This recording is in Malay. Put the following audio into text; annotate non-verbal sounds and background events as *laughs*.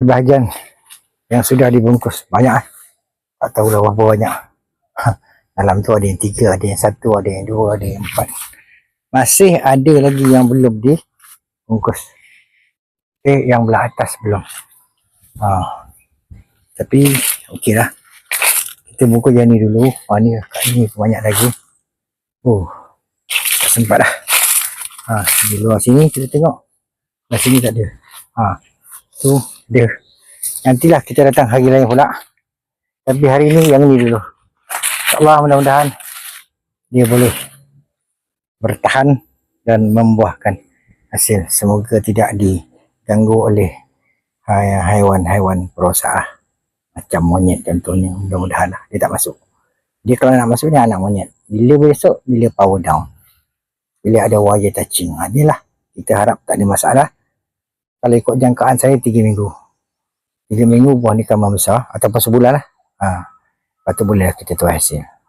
bahagian yang sudah dibungkus banyak eh. tak tahu lah berapa banyak. *laughs* Dalam tu ada yang tiga ada yang satu ada yang dua ada yang empat. Masih ada lagi yang belum dibungkus. Eh yang belah atas belum. Ha. tapi okey lah. Kita bungkus yang ni dulu. Ha, ni kat ni banyak lagi. Oh tak sempat dah ha, di luar sini kita tengok. Kat sini tak ada. Ha, tu dia nantilah kita datang hari lain pula tapi hari ni yang ni dulu InsyaAllah mudah-mudahan dia boleh bertahan dan membuahkan hasil. Semoga tidak diganggu oleh hai- haiwan-haiwan perosak macam monyet contohnya. Mudah-mudahan lah dia tak masuk. Dia kalau nak masuk ni anak monyet. Bila besok, bila power down. Bila ada wire touching. Ha, inilah kita harap tak ada masalah. Kalau ikut jangkaan saya 3 minggu. 3 minggu buah ni akan membesar ataupun sebulan lah. Ha, Lepas tu boleh kita tuai hasil.